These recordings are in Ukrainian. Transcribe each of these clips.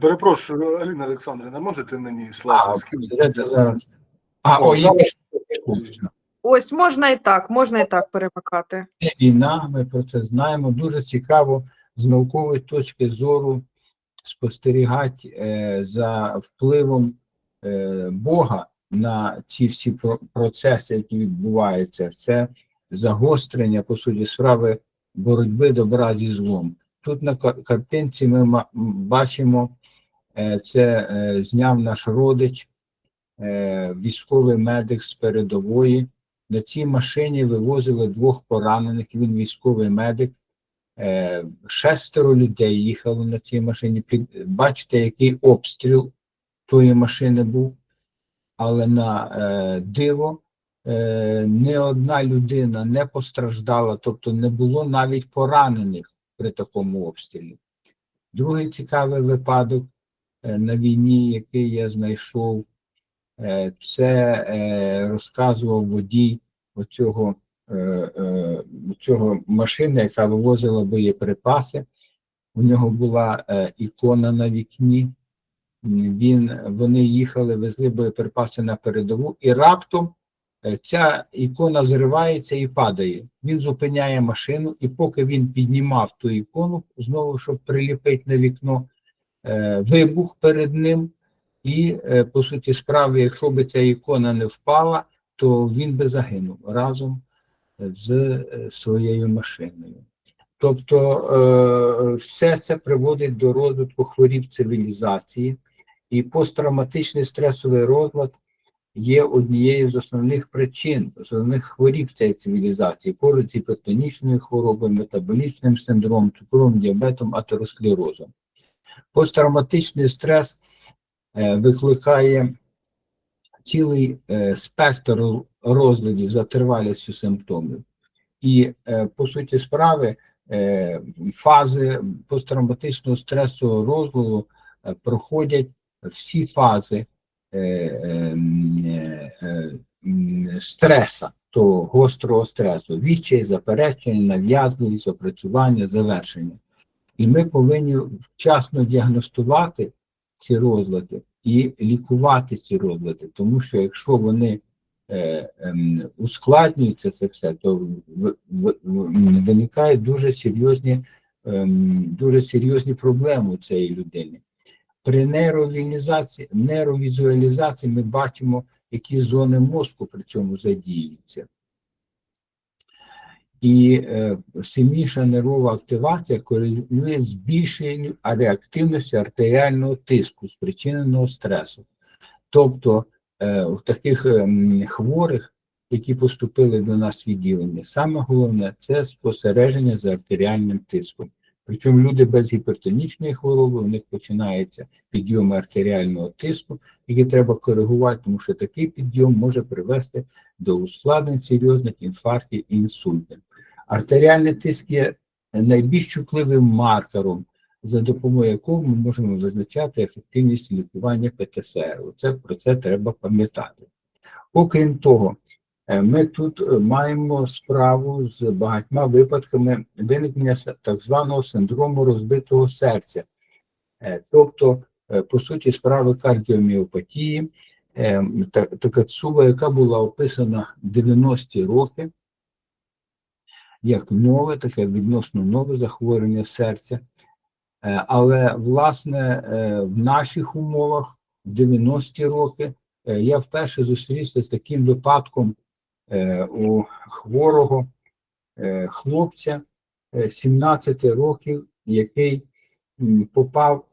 Перепрошую, Аліна Олександрівна, можете мені А, скинути? зараз. А, О, о, є Ось можна і так, можна і так перемикати. Це війна, ми про це знаємо. Дуже цікаво з наукової точки зору спостерігати е, за впливом е, Бога на ці всі процеси, які відбуваються. Це загострення, по суті, справи боротьби добра зі злом. Тут на картинці ми ма- бачимо, е, це е, зняв наш родич, е, військовий медик з передової. На цій машині вивозили двох поранених. Він військовий медик. Е, Шестеро людей їхало на цій машині. Бачите, який обстріл тої машини був. Але на е, диво е, не одна людина не постраждала, тобто не було навіть поранених при такому обстрілі. Другий цікавий випадок е, на війні, який я знайшов, е, це е, розказував водій оцього, е, е, цього машини, яка вивозила боєприпаси. У нього була е, ікона на вікні. Він, вони їхали, везли боєприпаси на передову, і раптом е, ця ікона зривається і падає. Він зупиняє машину, і поки він піднімав ту ікону, знову щоб приліпити на вікно, е, вибух перед ним. І, е, по суті, справи, якщо б ця ікона не впала, то він би загинув разом з е, своєю машиною. Тобто е, все це приводить до розвитку хворіб цивілізації, і посттравматичний стресовий розлад є однією з основних причин, основних хворіб цієї цивілізації, поруч з гіпертонічною хворобою, метаболічним синдромом, цукровим діабетом, атеросклерозом. Посттравматичний стрес е, викликає цілий е, спектр розладів за тривалістю симптомів. І, е, по суті справи, фази посттравматичного стресового розладу проходять всі фази стреса, то гострого стресу, відчай, заперечення, нав'язливість, опрацювання, завершення. І ми повинні вчасно діагностувати ці розлади і лікувати ці розлади, тому що якщо вони е, ем, ускладнюється це все, то в- в- виникають дуже серйозні, ем, дуже серйозні проблеми у цієї людини. При нейровізуалізації, нейровізуалізації ми бачимо, які зони мозку при цьому задіюються. І е, сильніша нервова активація корелює з збільшенням реактивності артеріального тиску, спричиненого стресу. Тобто е, у таких ем, хворих, які поступили до нас в відділення, саме головне це спостереження за артеріальним тиском. Причому люди без гіпертонічної хвороби, у них починається підйом артеріального тиску, який треба коригувати, тому що такий підйом може привести до ускладнень серйозних інфарктів і інсультів. Артеріальний тиск є найбільш чутливим маркером, за допомогою якого ми можемо визначати ефективність лікування ПТСР. Оце про це треба пам'ятати. Окрім того, е, ми тут маємо справу з багатьма випадками виникнення так званого синдрому розбитого серця, Е, тобто, е, по суті, справи кардіоміопатії, така цуба, яка була описана в 90-ті роки, як нове, таке відносно нове захворювання серця. Е, Але, власне, е, в наших умовах в 90-ті роки е, я вперше зустрівся з таким випадком у хворого хлопця е, 17 років, який попав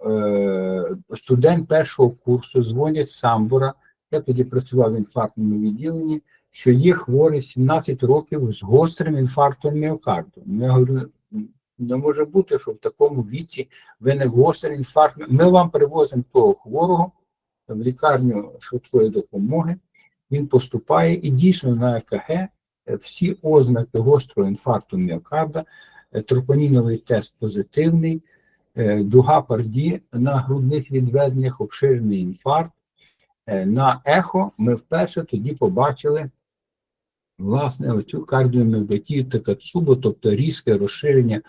студент першого курсу, дзвонять з Самбора. Я тоді працював в інфарктному відділенні, що є хворий 17 років з гострим інфарктом міокарду. Я говорю, не може бути, що в такому віці виник гострий інфаркт. Ми вам привозимо того хворого в лікарню швидкої допомоги. Він поступає і дійсно на ЕКГ всі ознаки гострого інфаркту міокарда, е, тропоніновий тест позитивний, е, дуга парді на грудних відведеннях, обширний інфаркт. Е, На ехо ми вперше тоді побачили власне оцю кардіоміопатію Такацубо, тобто різке розширення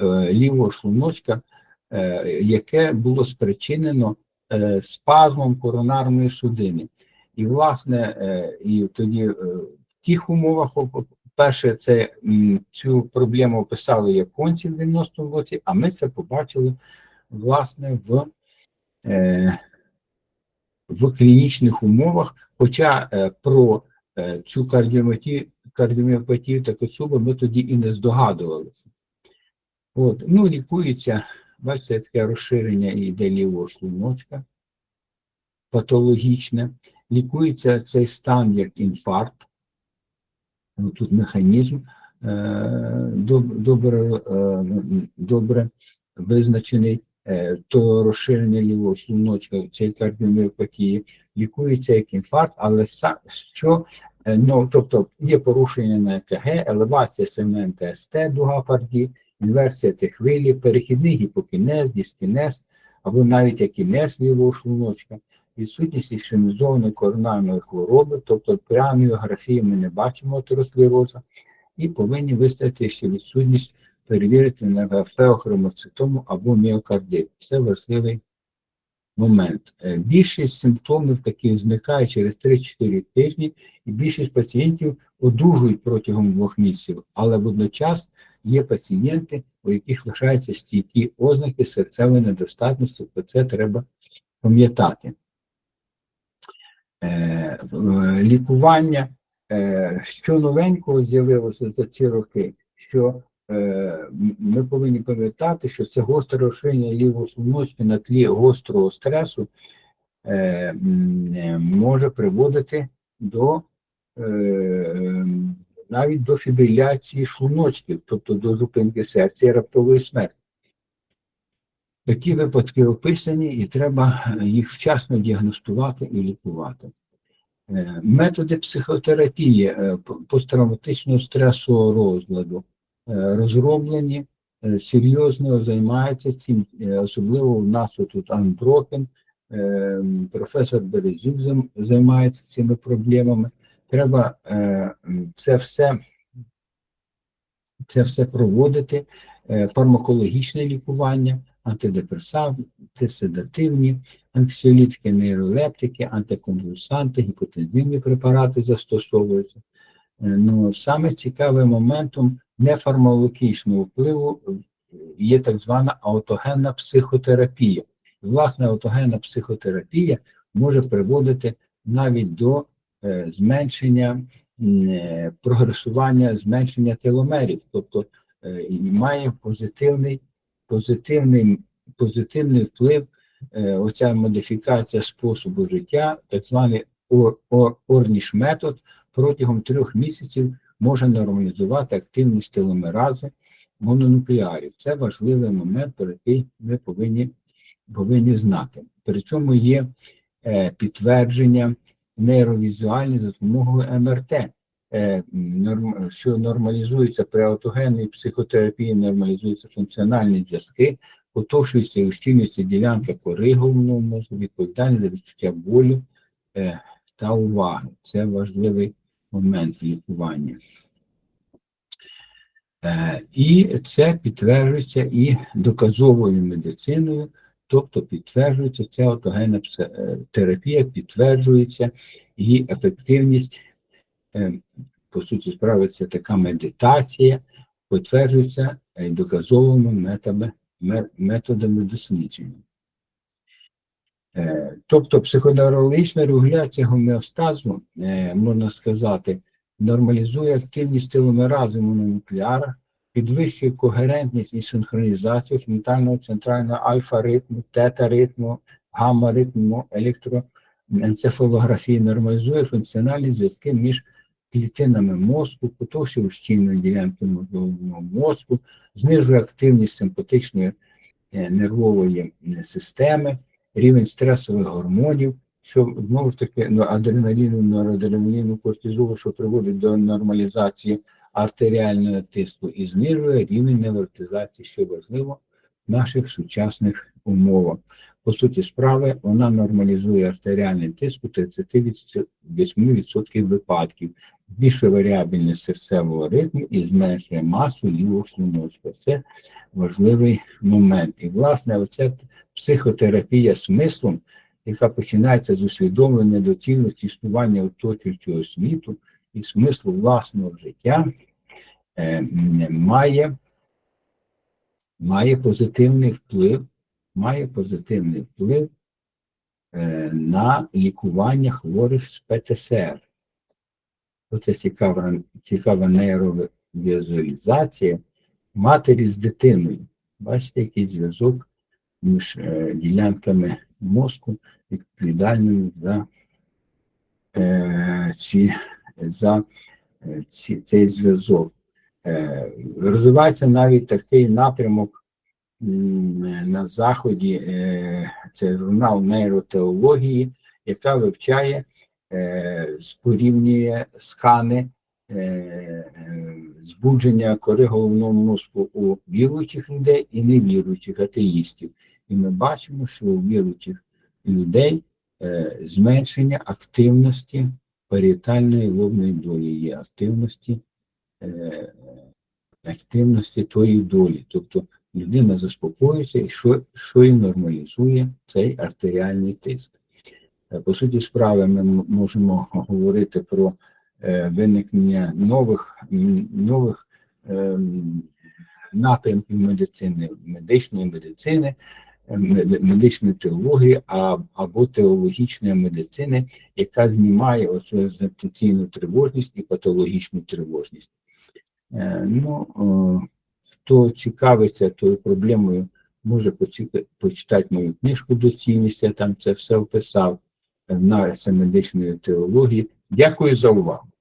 е, лівого шлуночка е, яке було спричинено е, спазмом коронарної судини. І, власне, і тоді в тих умовах, перше, це цю проблему описали японці в 90-му році, а ми це побачили власне в, в клінічних умовах. Хоча про цю кардіоматію, кардіоміопатію та коцюбу ми тоді і не здогадувалися. От, ну, лікується, бачите, таке розширення іде лівого шлуночка патологічне. Лікується цей стан як інфаркт. Ну, Тут механізм е, доб- добре, е, добре визначений, е, то розширення лівого шлуночка, цей кардіоміопатії, лікується як інфаркт, але що, е, ну, тобто є порушення на ЕКГ, елевація сегмента СТ, дуга парді, інверсія тих хвилі, перехідний гіпокінез, дискінез, або навіть акінез лівого шлуночка, відсутність ішемізованої коронарної хвороби, тобто при ангіографії ми не бачимо атеросклероза, і повинні виставити ще відсутність перевірити на феохромоцитому або міокардит. Це важливий момент. Е, Більшість симптомів таких зникає через 3-4 тижні, і більшість пацієнтів одужують протягом двох місяців, але водночас є пацієнти, у яких лишаються стійкі ознаки серцевої недостатності, про це треба пам'ятати. Е, Лікування, е, що новенького з'явилося за ці роки, що ми повинні пам'ятати, що це гостре розширення лівого шлуночка на тлі гострого стресу е, е, може приводити до е, навіть до фібриляції шлуночків, тобто до зупинки серця і раптової смерті. Такі випадки описані, і треба їх вчасно діагностувати і лікувати. Е, Методи психотерапії е, посттравматичного стресового розладу е, розроблені, е, серйозно займаються цим, е, особливо у нас тут Анброкен, е, професор Березюк займається цими проблемами. Треба е, це все, це все проводити, е, фармакологічне лікування, антидепресанти, седативні, антисіолітики, нейролептики, антиконвульсанти, гіпотензивні препарати застосовуються. Е, Ну, саме цікавим моментом нефармакологічного впливу е, є так звана аутогенна психотерапія. Власне, аутогенна психотерапія може приводити навіть до е, зменшення е, прогресування, зменшення теломерів, тобто має позитивний, позитивний, позитивний вплив оця модифікація способу життя, так званий ор, ор, орніш метод, протягом трьох місяців може нормалізувати активність теломерази мононуклеарів. Це важливий момент, про який ми повинні, повинні знати. При цьому є е, підтвердження нейровізуальні за допомогою МРТ, е, норм, що нормалізується при аутогенній психотерапії, нормалізуються функціональні зв'язки, потовщується і ущільнюється ділянка кори головного мозку, відповідальна за відчуття болю е, та уваги. Це важливий момент лікування. Е, І це підтверджується і доказовою медициною, тобто підтверджується ця аутогенна псе- е, терапія, підтверджується і ефективність, е, по суті справи, це така медитація, підтверджується доказовими методами, методами дослідження. Тобто психодерологічна регуляція гомеостазу, можна сказати, нормалізує активність теломерази мононуклеара, підвищує когерентність і синхронізацію фронтального центрального альфа-ритму, тета-ритму, гамма-ритму, електроенцефалографії, нормалізує функціональні зв'язки між клітинами мозку, потовщує ущільної ділянки мозгового мозку, знижує активність симпатичної е, нервової е, системи, рівень стресових гормонів, що знову ж таки ну, адреналіну, норадреналіну, кортизолу, що приводить до нормалізації артеріального тиску і знижує рівень невротизації, що важливо в наших сучасних умовах. По суті справи, вона нормалізує артеріальний тиск у 38% випадків, збільшує варіабельність серцевого ритму і зменшує масу лівого шлуночка. Це важливий момент. І, власне, оця психотерапія смислом, яка починається з усвідомлення доцільності існування оточуючого світу і смислу власного життя, е, має, має позитивний вплив, має позитивний вплив е, на лікування хворих з ПТСР. Оце цікава, цікава нейровізуалізація матері з дитиною. Бачите, який зв'язок між е, ділянками мозку, відповідальними за, е, ці, за е, ці, цей зв'язок. Е, розвивається навіть такий напрямок на Заході, е, це журнал нейротеології, яка вивчає, е, порівнює скани е, е, збудження кори головного мозку у віруючих людей і невіруючих атеїстів. І ми бачимо, що у віруючих людей е, зменшення активності паріетальної лобної долі є активності, е, активності тої долі. Тобто людина заспокоюється, і що, що і нормалізує цей артеріальний тиск. Е, По суті справи, ми можемо говорити про е, виникнення нових, нових ем, напрямків медицини, медичної медицини, е, мед- медичної теології або теологічної медицини, яка знімає оцю тривожність і патологічну тривожність. Е, Ну, хто цікавиться тою проблемою, може почитати мою книжку доцільність, я там це все вписав в нарисі медичної теології. Дякую за увагу.